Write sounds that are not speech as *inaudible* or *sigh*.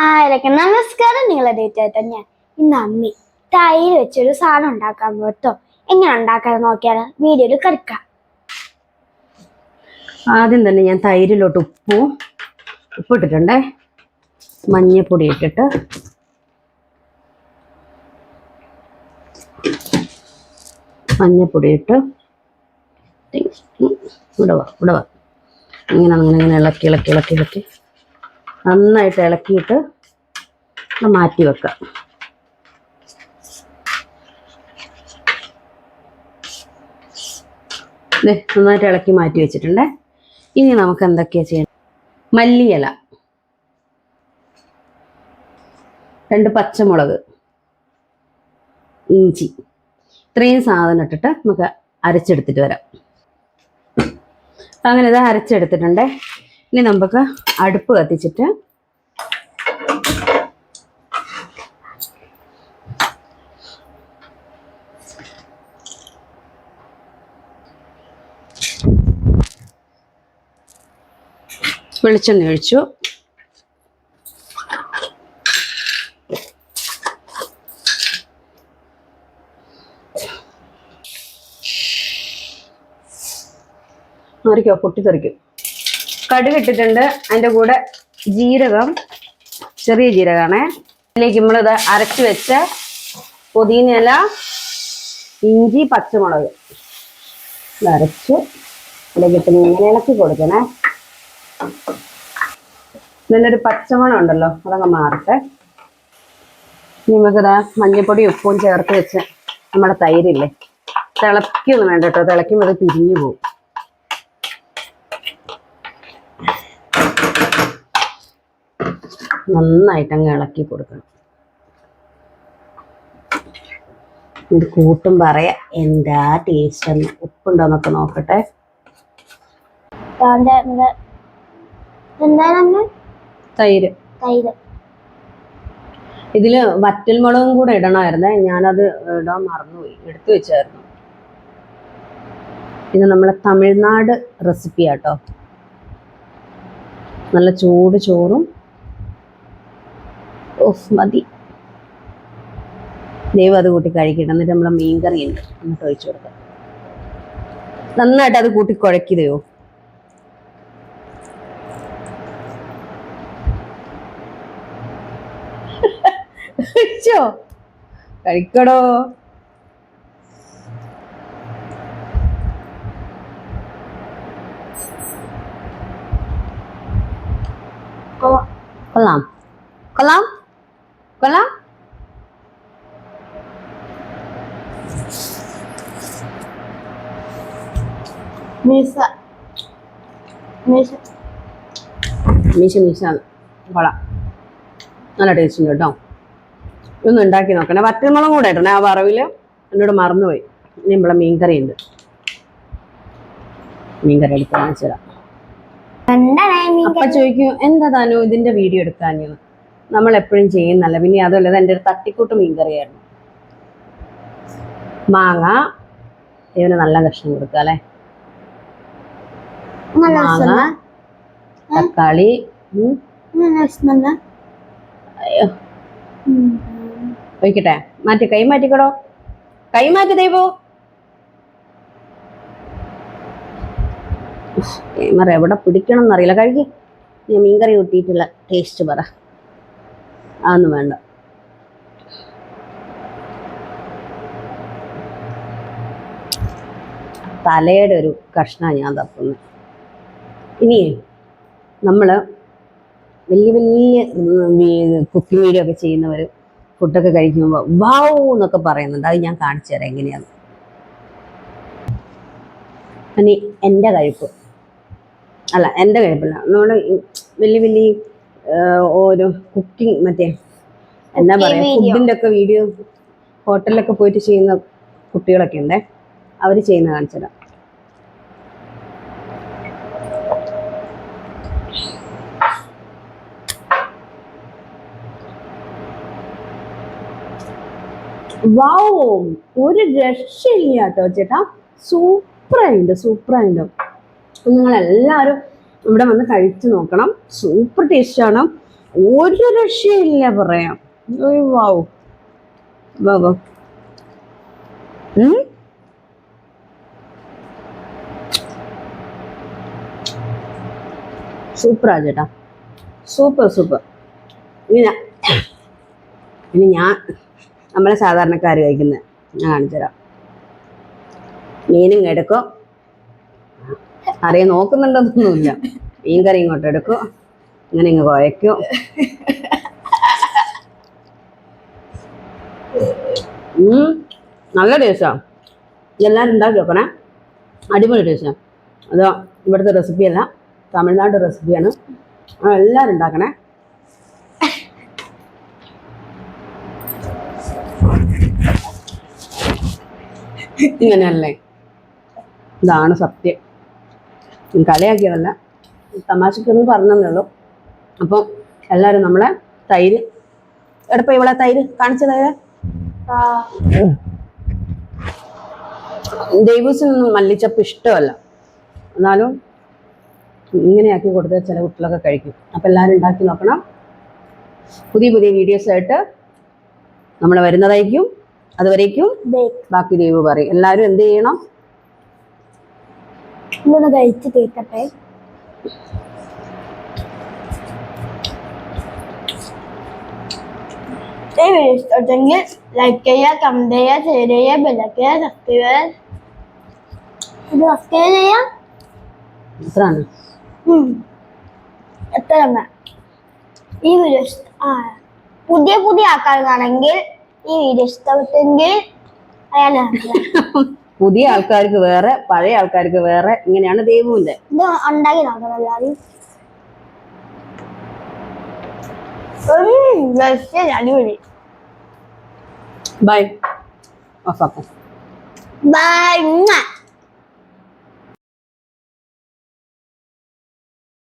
ആരൊക്കെ? നമസ്കാരം. നിങ്ങളെ ഡേറ്റ് ഞാൻ ഇന്ന് അമ്മി തൈര് വെച്ചൊരു സാധനം ഉണ്ടാക്കാൻ പോട്ടോ എങ്ങനെ ഉണ്ടാക്കാൻ നോക്കിയാൽ വീഡിയോയിൽ കിടക്കാം ആദ്യം തന്നെ ഞാൻ തൈരിലോട്ട് ഉപ്പും ഉപ്പിട്ടിട്ടുണ്ടേ മഞ്ഞപ്പൊടി ഇട്ടിട്ട്. മഞ്ഞപ്പൊടി ഇട്ട്. ഇവിടെ വാ ഇവിടെ വാ ഇങ്ങനെ അങ്ങനെ ഇങ്ങനെ ഇളക്കി ഇളക്കി ഇളക്കി ഇളക്കി. നന്നായിട്ട് ഇളക്കിയിട്ട് മാറ്റി വെക്കാം. നന്നായിട്ട് ഇളക്കി മാറ്റി വെച്ചിട്ടുണ്ട്. ഇനി നമുക്ക് എന്തൊക്കെയാ ചെയ്യണം? മല്ലിയില. രണ്ട് പച്ചമുളക്. ഇഞ്ചി. ഇത്രയും സാധനം ഇട്ടിട്ട് നമുക്ക് അരച്ചെടുത്തിട്ട് വരാം. അങ്ങനെ ഇത് അരച്ചെടുത്തിട്ടുണ്ടേ. ഇനി നമുക്ക് അടുപ്പ് കത്തിച്ചിട്ട് വെളിച്ചെണ്ണ ഒഴിച്ചു. മാറിക്കോ പൊട്ടിത്തെറിക്കും. കടുക് ഇട്ടിട്ടുണ്ട് അതിന്റെ കൂടെ ജീരകം ചെറിയ ജീരകമാണേ. അതിലേക്ക് നമ്മളിത് അരച്ച് വെച്ച പുതിനയില ഇഞ്ചി പച്ചമുളക്. അരച്ച് അതിലേക്ക് ഇട്ട് ഇങ്ങനെ ഇളക്കി കൊടുക്കണേ. നല്ലൊരു പച്ചമുളക് ഉണ്ടല്ലോ അതങ്ങ് മാറട്ടെ. നമുക്കിതാ മഞ്ഞപ്പൊടി ഉപ്പും ചേർത്ത് വെച്ച് നമ്മുടെ തൈരില്ലേ തിളക്കൊന്നും വേണ്ട കേട്ടോ തിളയ്ക്കുമ്പോൾ അത് പിരിഞ്ഞു പോകും. നന്നായിട്ട് അങ്ങ് ഇളക്കി കൊടുക്കണം. ഇത് കൂട്ടും പറയാ എന്താ ടേസ്റ്റ് എന്ന്. ഉപ്പുണ്ടോന്നൊക്കെ നോക്കട്ടെ. അതുകൊണ്ട് നമ്മൾ തൈര്. തൈര്. ഇതിൽ വറ്റൽമുളകും കൂടെ ഇടണമായിരുന്നേ. ഞാനത് ഇടാൻ മറന്നുപോയി. എടുത്തു വെച്ചായിരുന്നു. ഇത് നമ്മളെ തമിഴ്നാട് റെസിപ്പിയാട്ടോ നല്ല ചൂട് ചോറും ഓഫ് മതി. ദൈവം അത് കൂട്ടി കഴിക്കട്ടെ. എന്നിട്ട് നമ്മളെ മീൻകറി ഉണ്ട്. എന്നിട്ട് ഒഴിച്ചു കൊടുക്കാം. നന്നായിട്ട് അത് കൂട്ടി കുഴക്കിതയോ കഴിച്ചോ? കഴിക്കടോ. കൊള്ളാം. കൊള്ളാം. കൊള്ളാം മീസ മീസ മീശ മീശ വള നല്ല ടേസ്റ്റ് ഉണ്ട് കേട്ടോ. ഇതൊന്ന് ഉണ്ടാക്കി നോക്കണേ. വറ്റൽമുളകും കൂടെ ഇടണേ ആ വറവിൽ. എന്നോട് മറന്നുപോയി. ഇനി നമ്മളെ മീൻകറി ഉണ്ട്. മീൻകറി എടുത്ത് കാണിച്ചു തരാം. അപ്പൊ ചോദിക്കും എന്താ താനു ഇതിന്റെ വീഡിയോ എടുക്കാഞ്ഞു നമ്മൾ എപ്പോഴും ചെയ്യുന്നല്ല പിന്നെ അതുമല്ല എന്റെ ഒരു തട്ടിക്കൂട്ട് മീൻകറിയായിരുന്നു. മാങ്ങ ഇവന് നല്ല കഷ്ണം കൊടുക്കുക അല്ലേ? മാങ്ങ തക്കാളി. അയ്യോ. ഒഴിക്കട്ടെ? മാറ്റി കൈ മാറ്റിക്കടോ? കൈ മാറ്റി ദൈവോ. എവിടെ പിടിക്കണം എന്നറിയില്ല കഴുകി. ഞാൻ മീൻകറി കൂട്ടിയിട്ടുള്ള ടേസ്റ്റ് പറ. അതൊന്നും വേണ്ട. തലയുടെ ഒരു കഷ്ണമാണ് ഞാൻ തപ്പുന്നത്. ഇനി നമ്മൾ വലിയ വലിയ കുക്കിംഗ് വീഡിയോ ഒക്കെ ചെയ്യുന്നവർ ഫുഡൊക്കെ കഴിക്കുമ്പോൾ വാവ് എന്നൊക്കെ പറയുന്നുണ്ട്. അത് ഞാൻ കാണിച്ചു തരാം എങ്ങനെയാണ് ഇനി എന്റെ കഴിപ്പ്. അല്ല എന്റെ കഴിപ്പല്ല. നമ്മൾ വലിയ വലിയ ഓരോ കുക്കിംഗ് മറ്റേ എന്താ പറയാ ഫുഡിന്റെ. ഒക്കെ വീഡിയോ ഹോട്ടലിലൊക്കെ പോയിട്ട് ചെയ്യുന്ന കുട്ടികളൊക്കെ ഉണ്ടേ. അവർ ചെയ്യുന്ന കാണിച്ചു തരാം. വാവോ ഒരു രക്ഷയില്ല കേട്ടോ ചേട്ടാ. സൂപ്പറായിട്ടുണ്ട് സൂപ്പറായിട്ടുണ്ട് നിങ്ങൾ എല്ലാവരും ഇവിടെ വന്ന് കഴിച്ചു നോക്കണം. സൂപ്പർ ടേസ്റ്റാണ് ഒരു രക്ഷയില്ല പറയാം. ഒരു വാവ് ഉം? സൂപ്പറാ ചേട്ടാ. സൂപ്പർ സൂപ്പർ ഇനി ഇനി ഞാൻ നമ്മളെ സാധാരണക്കാർ കഴിക്കുന്നത് ഞാൻ കാണിച്ചു തരാം മീനും എടുക്കും അറിയാൻ നോക്കുന്നുണ്ടെന്നൊന്നുമില്ല. മീൻ കറി ഇങ്ങോട്ട് എടുക്കും. ഇങ്ങനെ ഇങ്ങ് കുഴയ്ക്കും. നല്ല ടേസ്റ്റാണ് എല്ലാവരും ഉണ്ടാക്കി വെക്കണേ. അടിപൊളി ടേസ്റ്റാണ് അത് ഇവിടുത്തെ റെസിപ്പിയല്ല തമിഴ്നാട് റെസിപ്പിയാണ് എല്ലാവരും ഉണ്ടാക്കണേ. ഇങ്ങനെയല്ലേ? ഇതാണ് സത്യം. കളിയാക്കിയതല്ല തമാശക്കൊന്നും പറഞ്ഞതേ ഉള്ളൂ. അപ്പം എല്ലാവരും നമ്മളെ തൈര് എടുപ്പം ഇവിടെ തൈര് കാണിച്ചു തൈര്. ദൈവസിനൊന്നും മല്ലിച്ചപ്പ് ഇഷ്ടമല്ല. എന്നാലും ഇങ്ങനെയാക്കി കൊടുത്ത ചില കുട്ടികളൊക്കെ കഴിക്കും. അപ്പം എല്ലാവരും ഉണ്ടാക്കി നോക്കണം. പുതിയ പുതിയ വീഡിയോസ് ആയിട്ട് നമ്മൾ വരുന്നതായിരിക്കും. അതുവരേക്കും ബാക്കി ദൈവം പറയും. എല്ലാവരും എന്ത് ചെയ്യണം? ഇതൊന്ന് കഴിച്ച് തീർക്കട്ടെ. ഈ വീഡിയോ ഇഷ്ടപ്പെട്ടെങ്കിൽ ലൈക്ക് ചെയ്യുക കമന്റ് ചെയ്യുക ഷെയർ ചെയ്യുക ബെല്ലൊക്കെ സബ്സ്ക്രൈബ് ചെയ്യുക ഇത് സബ്സ്ക്രൈബ് ചെയ്യാം? എത്രയാണ് ഉം. എത്ര എണ്ണ ഈ വീഡിയോ ഇഷ്ട ആ. പുതിയ പുതിയ ആണെങ്കിൽ ഈ വീഡിയോ ഇഷ്ടപ്പെട്ടെങ്കിൽ അറിയാലോ *laughs* പുതിയ ആൾക്കാർക്ക് വേറെ പഴയ ആൾക്കാർക്ക് വേറെ ഇങ്ങനെയാണ് ദൈവമുണ്ട് ഇത് ഉണ്ടാക്കി നോക്കണം എല്ലാവരും. ഉം, രസം അടിപൊളി. By ഓഫാക്കാം by